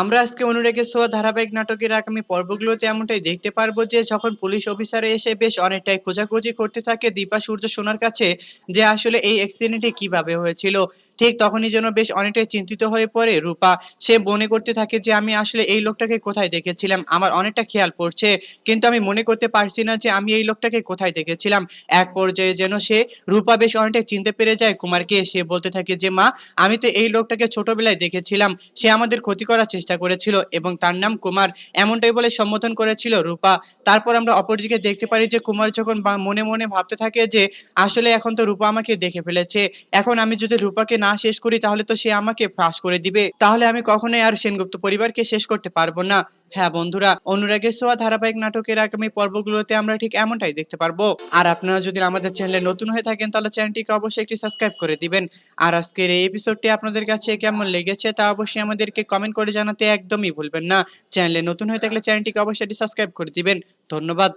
আমরা আজকে অনুরাগের ছোঁয়া ধারাবাহিক নাটকের আগামী পর্বগুলোতে এমনটাই দেখতে পারব যে যখন পুলিশ অফিসার এসে বেশ অনেকটাই খোঁজাখুঁজি করতে থাকে দীপা সূর্য সোনার কাছে যে আসলে এই অ্যাক্সিডেন্টটি কীভাবে হয়েছিল, ঠিক তখনই যেন বেশ অনেকটাই চিন্তিত হয়ে পড়ে রূপা। সে মনে করতে থাকে যে আমি আসলে এই লোকটাকে কোথায় দেখেছিলাম, আমার অনেকটা খেয়াল পড়ছে, কিন্তু আমি মনে করতে পারছি না যে আমি এই লোকটাকে কোথায় দেখেছিলাম। এক পর্যায়ে যেন সে রূপা বেশ অনেকটাই চিনতে পেরে যায় কুমারকে, সে বলতে থাকে যে, মা, আমি তো এই লোকটাকে ছোটবেলায় দেখেছিলাম, সে আমাদের ক্ষতি করার চেষ্টা করেছিল এবং তার নাম কুমার। এমনটাই বলে সম্বোধন করেছিল রূপা। তারপর আমরা অপরদিকে দেখতে পারি যে কুমার যখন মনে মনে ভাবতে থাকে যে, আসলে এখন তো রূপা আমাকে দেখে ফেলেছে। এখন আমি যদি রূপাকে না শেষ করি, তাহলে তো সে আমাকে ফাঁস করে দিবে। তাহলে আমি কখনোই আর সেনগুপ্ত পরিবারকে শেষ করতে পারব না। হ্যাঁ বন্ধুরা, অনুরাগের ছোঁয়া ধারাবাহিক নাটকের আগামী পর্বগুলোতে আমরা ঠিক এমনটাই দেখতে পারব। আর আপনারা যদি আমাদের চ্যানেলে নতুন হয়ে থাকেন, তাহলে চ্যানেলটিকে অবশ্যই একটি সাবস্ক্রাইব করে দিবেন। আর আজকের এই এপিসোডটি আপনাদের কাছে কেমন লেগেছে, তা অবশ্যই আমাদেরকে কমেন্ট করে জানাতে একদমই ভুলবেন না। চ্যানেলে নতুন হয়ে থাকলে চ্যানেলটিকে অবশ্যই সাবস্ক্রাইব করে দিবেন। ধন্যবাদ।